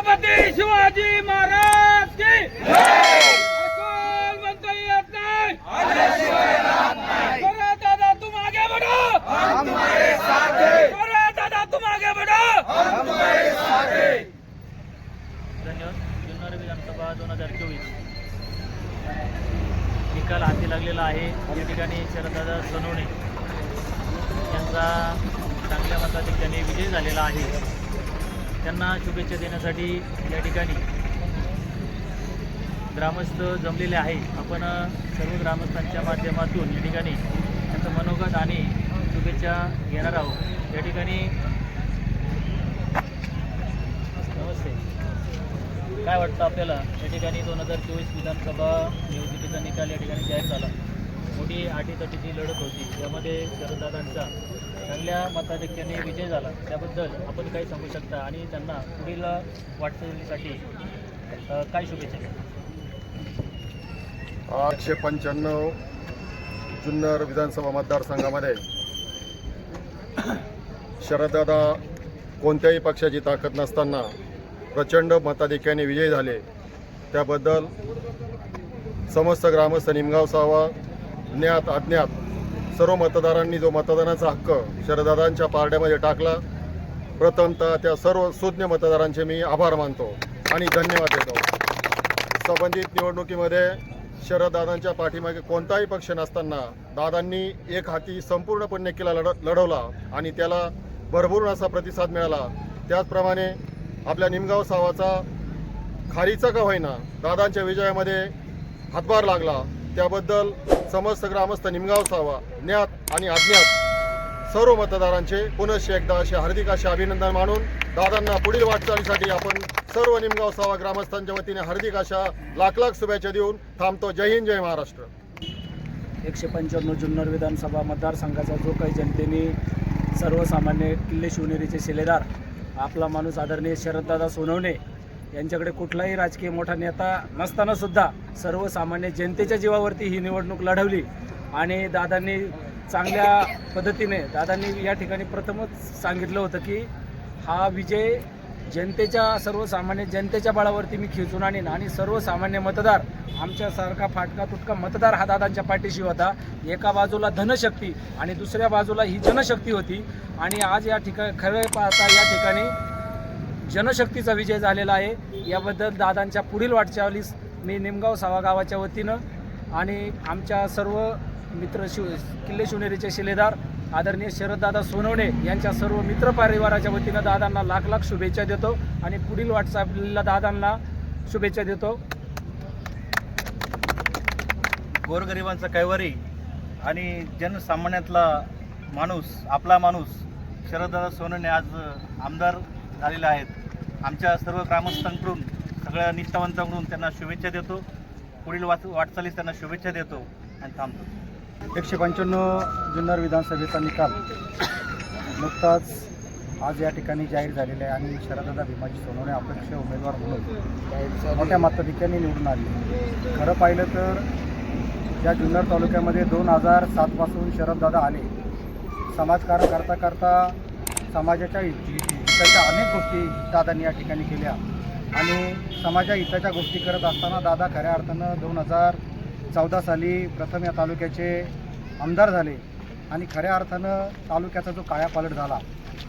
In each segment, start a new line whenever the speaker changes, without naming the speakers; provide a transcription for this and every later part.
छत्रपती शिवाजी महाराज की अकोल म्हणता येत नाही. अरे दादा दादा
धन्यवाद. जुन्नर विधानसभा दोन हजार चोवीस. निकाल हाती लागलेला आहे. या ठिकाणी शरददादा सोनवणे यांचा चांगल्या मताधिक्याने विजय झालेला आहे. त्यांना शुभेच्छा देण्यासाठी या ठिकाणी ग्रामस्थ जमलेले आहे आपण सर्व ग्रामस्थांच्या माध्यमातून या ठिकाणी त्यांचं मनोगत आणि शुभेच्छा घेणार आहोत. या ठिकाणी नमस्ते. काय वाटतं आपल्याला? या ठिकाणी दोन हजार चोवीस विधानसभा निवडणुकीचा निकाल या ठिकाणी जाहीर झाला. मोठी आटीतटीची लढत होती. त्यामध्ये शरददादांचा चांगल्या मताधिक्याने विजय झाला. त्याबद्दल आपण काय सांगू शकता आणि त्यांना पुढील वाटचालीसाठी काय शुभेच्छा
आठशे पंच्याण्णव जुन्नर विधानसभा मतदारसंघामध्ये शरददादा कोणत्याही पक्षाची ताकद नसताना प्रचंड मताधिक्याने विजयी झाले. त्याबद्दल समस्त ग्रामस्थ निमगाव सावा ज्ञात अज्ञात सर्व मतदारांनी जो मतदानाचा हक्क शरददादांच्या पारड्यामध्ये टाकला प्रथमतः त्या सर्व सुज्ञ मतदारांचे मी आभार मानतो आणि धन्यवाद देतो. संबंधित निवडणुकीमध्ये शरददादांच्या पाठीमागे कोणताही पक्ष नसताना दादांनी एक हाती संपूर्ण पुण्यकिला लढ लढवला आणि त्याला भरभरून असा प्रतिसाद मिळाला. त्याचप्रमाणे आपल्या निमगाव सावाचा खारीचा का होईना दादांच्या विजयामध्ये हातभार लागला. त्याबद्दल समस्त ग्रामस्थ निमगाव सावा ज्ञात आणि अज्ञात. सर्व मतदारांचे पुनश्च एकदा असे हार्दिक असे अभिनंदन मानून दादांना पुढील वाटचालीसाठी आपण सर्व निमगाव सावा ग्रामस्थांच्या वतीने हार्दिक अशा लाख लाख शुभेच्छा देऊन थांबतो. जय हिंद जय महाराष्ट्र.
एकशे पंच्याण्णव जुन्नर विधानसभा मतदारसंघाचा जो काही जनतेने सर्वसामान्य किल्ले शिवनेरीचे शिलेदार आपला माणूस आदरणीय शरददादा सोनवणे यांच्याकडे कुठलाही राजकीय मोठा नेता नसताना सुद्धा सर्वसामान्य जनतेच्या जीवावरती ही निवडणूक लढवली. आणि दादांनी चांगल्या पद्धतीने दादांनी या ठिकाणी प्रथमच सांगितलं होतं की हा विजय जनतेच्या सर्वसामान्य जनतेच्या बळावरती मी खेचून आणीन. आणि सर्वसामान्य मतदार आमच्यासारखा फाटका तुटका मतदार हा दादांच्या पाठीशी होता. एका बाजूला धनशक्ती आणि दुसऱ्या बाजूला ही जनशक्ती होती. आणि आज या ठिकाणी खरं पाहता या ठिकाणी जनशक्तीचा विजय झालेला आहे. याबद्दल दादांच्या पुढील वाटचालीस मी निमगाव सावा गावाच्या वतीनं आणि आमच्या सर्व मित्र शिव किल्ले शिवनेरीचे शिलेदार आदरणीय शरददादा सोनवणे यांच्या सर्व मित्र परिवाराच्या वतीनं दादांना लाख लाख शुभेच्छा देतो आणि पुढील वाटचालीला दादांना शुभेच्छा देतो.
गोरगरिबांचा कैवारी आणि जनसामान्यातला माणूस आपला माणूस शरददादा सोनवणे आज आमदार झालेले आहेत. आमच्या सर्व ग्रामस्थांकडून सगळ्या निष्ठावंतांकडून त्यांना शुभेच्छा देतो. पुढील वाच वाटचालीस त्यांना शुभेच्छा देतो आणि थांबतो.
एकशे पंच्याण्णव जुन्नर विधानसभेचा निकाल नुकताच आज या ठिकाणी जाहीर झालेला आहे आणि शरददा भीमाजी सोनवणे अपक्ष उमेदवार म्हणून मोठ्या मताधिक्याने निवडून आले. खरं पाहिलं तर या जुन्नर तालुक्यामध्ये दोन हजार सातपासून शरददादा आले. समाजकारण करता करता समाजाच्या हिताच्या अनेक गोष्टी दादांनी या ठिकाणी केल्या. आणि समाजा हिताच्या गोष्टी करत असताना दादा खऱ्या अर्थानं दोन हजार चौदा साली प्रथम या तालुक्याचे आमदार झाले आणि खऱ्या अर्थानं तालुक्याचा जो कायापालट झाला.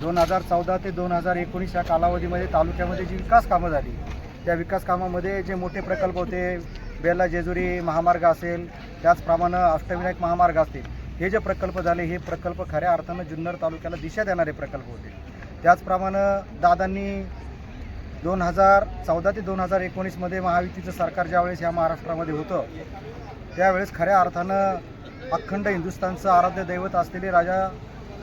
दोन हजार चौदा ते दोन हजार एकोणीस या कालावधीमध्ये तालुक्यामध्ये जी विकास कामं झाली त्या विकास कामामध्ये जे मोठे प्रकल्प होते बेला जेजुरी महामार्ग असेल त्याचप्रमाणे अष्टविनायक महामार्ग असतील हे जे प्रकल्प झाले हे प्रकल्प खऱ्या अर्थानं जुन्नर तालुक्याला दिशा देणारे प्रकल्प होते. त्याचप्रमाणे दादांनी दोन हजार चौदा ते दोन हजार एकोणीसमध्ये महायुतीचं सरकार ज्यावेळेस या महाराष्ट्रामध्ये होतं त्यावेळेस खऱ्या अर्थानं अखंड हिंदुस्थानचं आराध्य दैवत असलेले राजा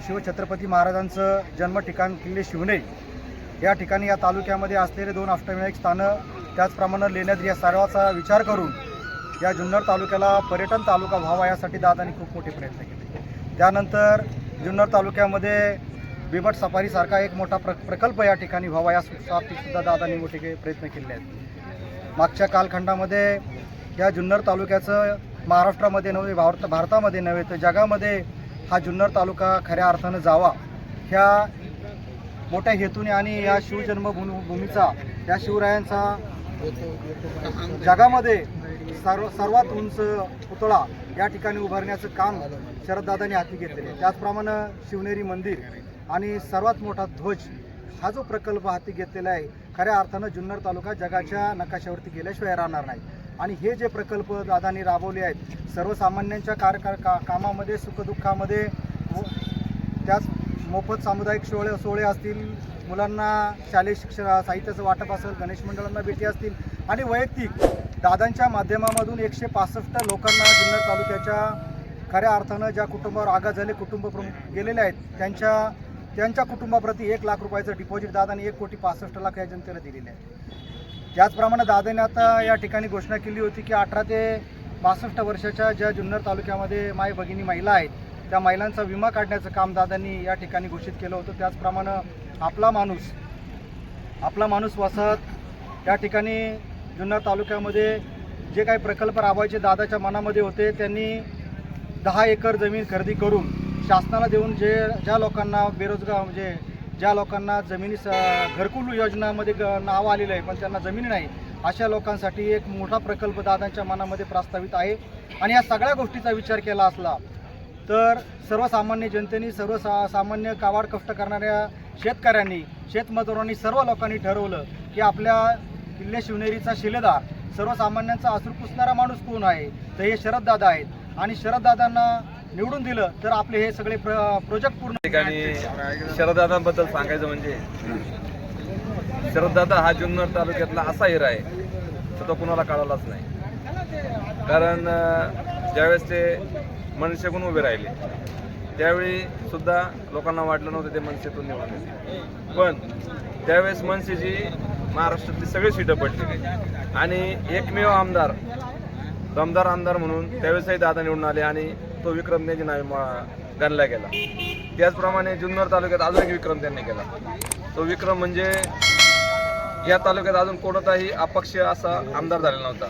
शिवछत्रपती महाराजांचं जन्म ठिकाण किल्ले शिवणे या ठिकाणी या तालुक्यामध्ये असलेले दोन अष्टविनायक स्थानं त्याचप्रमाणे लेण्याद्री या सर्वाचा विचार करून या जुन्नर तालुक्याला पर्यटन तालुका व्हावा यासाठी दादांनी खूप मोठे प्रयत्न केले. त्यानंतर जुन्नर तालुक्यामध्ये बिबट सफारीसारखा एक मोठा प्र प्रकल्प या ठिकाणी व्हावा यासाठी सुद्धा दादांनी मोठे काही प्रयत्न केले आहेत मागच्या कालखंडामध्ये या जुन्नर तालुक्याचं महाराष्ट्रामध्ये नव्हे भारत भारतामध्ये नव्हे तर जगामध्ये हा जुन्नर तालुका खऱ्या अर्थानं जावा ह्या मोठ्या हेतूने आणि या शिवजन्मभूमी भूमीचा या शिवरायांचा जगामध्ये सर्व सर्वात उंच पुतळा या ठिकाणी उभारण्याचं काम शरददादांनी हाती घेतलेले आहे. त्याचप्रमाणे शिवनेरी मंदिर आणि सर्वात मोठा ध्वज हा जो प्रकल्प हाती घेतलेला आहे खऱ्या अर्थानं जुन्नर तालुका जगाच्या नकाशावरती गेल्याशिवाय राहणार नाही. आणि हे जे प्रकल्प दादांनी राबवले आहेत सर्वसामान्यांच्या कार का कामामध्ये सुखदुःखामध्ये व त्याच मोफत सामुदायिक सोहळे सोहळे असतील मुलांना शालेय शिक्षण साहित्याचं वाटप असेल गणेश मंडळांना भेटी असतील आणि वैयक्तिक दादांच्या माध्यमामधून एकशे पासष्ट लोकांना जुन्नर तालुक्याच्या खऱ्या अर्थानं ज्या कुटुंबावर आघात झाले कुटुंब प्रमुख गेलेले आहेत त्यांच्या त्यांच्या कुटुंबाप्रती एक लाख रुपयाचं डिपॉझिट दादाने एक कोटी पासष्ट लाख या जनतेला दिलेले आहे. त्याचप्रमाणे दादाने आता या ठिकाणी घोषणा केली होती की अठरा ते बासष्ट वर्षाच्या ज्या जुन्नर तालुक्यामध्ये माय भगिनी महिला आहेत त्या महिलांचा विमा काढण्याचं काम दादांनी या ठिकाणी घोषित केलं होतं. त्याचप्रमाणे आपला माणूस आपला माणूस वसाहत या ठिकाणी जुन्नर तालुक्यामध्ये जे काही प्रकल्प राबवायचे दादाच्या मनामध्ये होते त्यांनी दहा एकर जमीन खरेदी करून शासनाला देऊन जे ज्या लोकांना बेरोजगार म्हणजे ज्या लोकांना जमिनी स- घरकुल योजनामध्ये ग नाव आलेलं आहे पण त्यांना जमिनी नाही अशा लोकांसाठी एक मोठा प्रकल्प दादांच्या मनामध्ये प्रस्तावित आहे. आणि या सगळ्या गोष्टीचा विचार केला असला तर सर्वसामान्य जनतेने सर्वसा सामान्य कावाड कष्ट करणाऱ्या शेतकऱ्यांनी शेतमजुरांनी सर्व लोकांनी ठरवलं की आपल्या किल्ले शिवनेरीचा शिलेदार सर्वसामान्यांचा असूर पुसणारा माणूस कोण आहे? तर हे शरददादा आहेत. आणि शरददादांना निवडून दिलं तर आपले हे सगळे प्र प्रोजेक्ट पूर्ण
ठिकाणी शरददादांबद्दल सांगायचं म्हणजे शरददादा हा जुन्नर तालुक्यातला असा हिरा आहे तर तो कुणाला कळालाच नाही. कारण ज्यावेळेस ते मनसेकडून उभे राहिले त्यावेळी सुद्धा लोकांना वाटलं नव्हतं ते मनसेतून निवडून पण त्यावेळेस मनसेची महाराष्ट्रातली सगळी सीटं पडली. आणि एकमेव आमदार दमदार आमदार म्हणून त्यावेळेसही दादा निवडून आले आणि तो विक्रम त्यांनी नावे गणला गेला. त्याचप्रमाणे जुन्नर तालुक्यात अजून एक विक्रम त्यांनी केला. तो विक्रम म्हणजे या तालुक्यात अजून कोणताही अपक्ष असा आमदार झालेला नव्हता.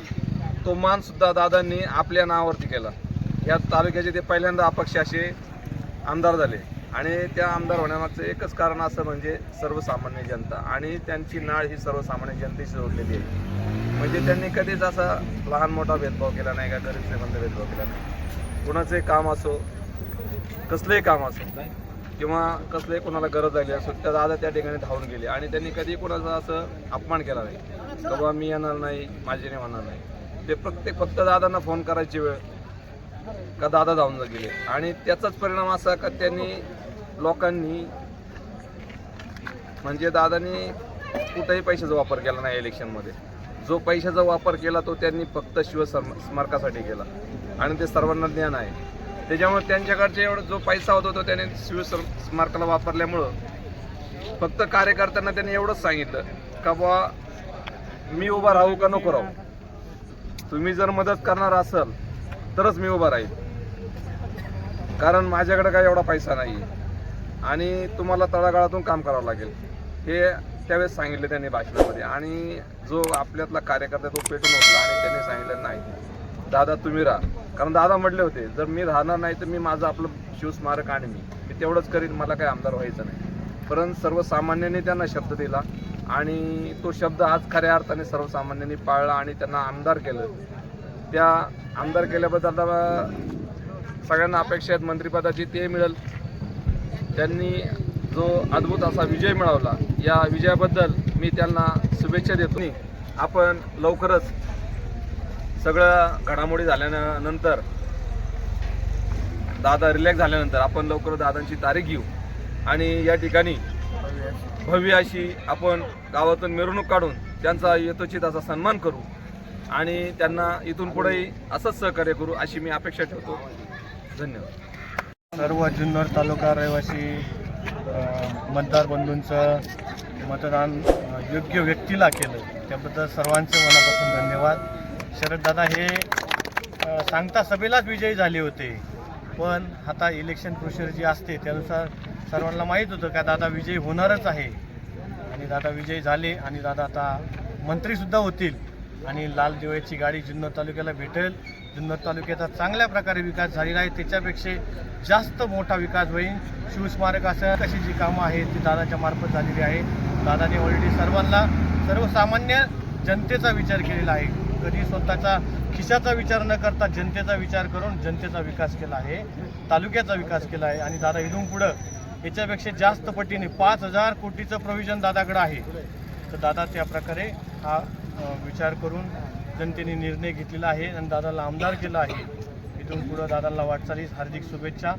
तो मानसुद्धा दादांनी आपल्या नावावरती केला. या तालुक्याचे ते पहिल्यांदा अपक्ष असे आमदार झाले. आणि त्या आमदार होण्यामागचं एकच कारण असं म्हणजे सर्वसामान्य जनता आणि त्यांची नाळ ही सर्वसामान्य जनतेशी जोडलेली आहे. म्हणजे त्यांनी कधीच असा लहान मोठा भेदभाव केला नाही का गरीब श्रीमंत भेदभाव केला नाही. कुणाचे काम असो कसलंही काम असो किंवा कसलंही कोणाला गरज लागली असो त्या दादा त्या ठिकाणी धावून गेले. आणि त्यांनी कधी कोणाचा असं अपमान केला नाही. बाबा मी येणार नाही माझी नाही होणार नाही. ते प्रत्येक फक्त दादांना फोन करायची वेळ का दादा धावून गेले. आणि त्याचाच परिणाम असा का त्यांनी लोकांनी म्हणजे दादांनी कुठेही पैशाचा वापर केला नाही इलेक्शनमध्ये जो पैशाचा वापर केला तो त्यांनी फक्त शिवस्मारकासाठी केला. आणि ते सर्वांना ज्ञान आहे. त्याच्यामुळे त्यांच्याकडचे एवढा जो पैसा होता तो त्याने शिव स्मारकाला वापरल्यामुळं फक्त कार्यकर्त्यांना त्यांनी एवढंच सांगितलं का बा मी उभा राहू का नको राहू? तुम्ही जर मदत करणार असाल तरच मी उभा राहील. कारण माझ्याकडे काय एवढा पैसा नाही. आणि तुम्हाला तळागाळातून काम करावं लागेल. हे त्यावेळेस सांगितले त्यांनी भाषणामध्ये. आणि जो आपल्यातला कार्यकर्ता तो पेटून उठला आणि त्यांनी सांगितलं नाही दादा तुम्ही राहा. कारण दादा म्हटले होते जर मी राहणार नाही तर मी माझं आपलं शिवस्मारक आणि मी. मी तेवढंच करीन मला काही आमदार व्हायचं नाही. परंतु सर्वसामान्यांनी त्यांना शब्द दिला आणि तो शब्द आज खऱ्या अर्थाने सर्वसामान्यांनी पाळला आणि त्यांना आमदार केलं. त्या आमदार केल्याबद्दल आता सगळ्यांना अपेक्षा आहेत मंत्रिपदाची ते मिळेल. त्यांनी जो अद्भुत असा विजय मिळवला या विजयाबद्दल मी त्यांना शुभेच्छा देतो. आपण लवकरच सगळं घडामोडी झाल्यानंतर दादा रिलॅक्स झाल्यानंतर आपण लवकर दादांची तारीख घेऊ. आणि या ठिकाणी भव्य अशी आपण गावातून मिरवणूक काढून त्यांचा यथोचित असा सन्मान करू आणि त्यांना इथून पुढेही असंच सहकार्य करू अशी मी अपेक्षा ठेवतो. धन्यवाद.
सर्व जुन्नर तालुका रहिवासी मतदार बंधूंचं मतदान योग्य व्यक्तीला केलं. त्याबद्दल सर्वांचे मनापासून धन्यवाद. शरददादा हे सांगता सभेलाच विजयी झाले होते. पण आता इलेक्शन प्रोसिजर जी असते त्यानुसार सर्वांना माहीत होतं का दादा विजयी होणारच आहे. आणि दादा विजयी झाले आणि दादा आता मंत्रीसुद्धा होतील. आणि लाल दिव्याची गाडी जुन्नर तालुक्याला भेटेल.
जुन्नर तालुक्याचा चांगल्या प्रकारे विकास झालेला आहे. त्याच्यापेक्षा जास्त मोठा विकास होईल. शिवस्मारक असं कशी जी कामं आहेत ती दादाच्या मार्फत झालेली आहे. दादाने ऑलरेडी सर्वांना सर्वसामान्य जनतेचा विचार केलेला आहे. कधी स्वतःचा खिशाचा विचार न करता जनतेचा विचार करून जनतेचा विकास केला आहे तालुक्याचा विकास केला आहे. आणि दादा इथून पुढं याच्यापेक्षा जास्त पटीने पाच हजार कोटीचं प्रोव्हिजन दादाकडं आहे. तर दादा त्या प्रकारे हा विचार करून जनतेने निर्णय घेतलेला आहे आणि दादाला आमदार केला आहे. इथून पुढं दादाला वाटचालीस हार्दिक शुभेच्छा.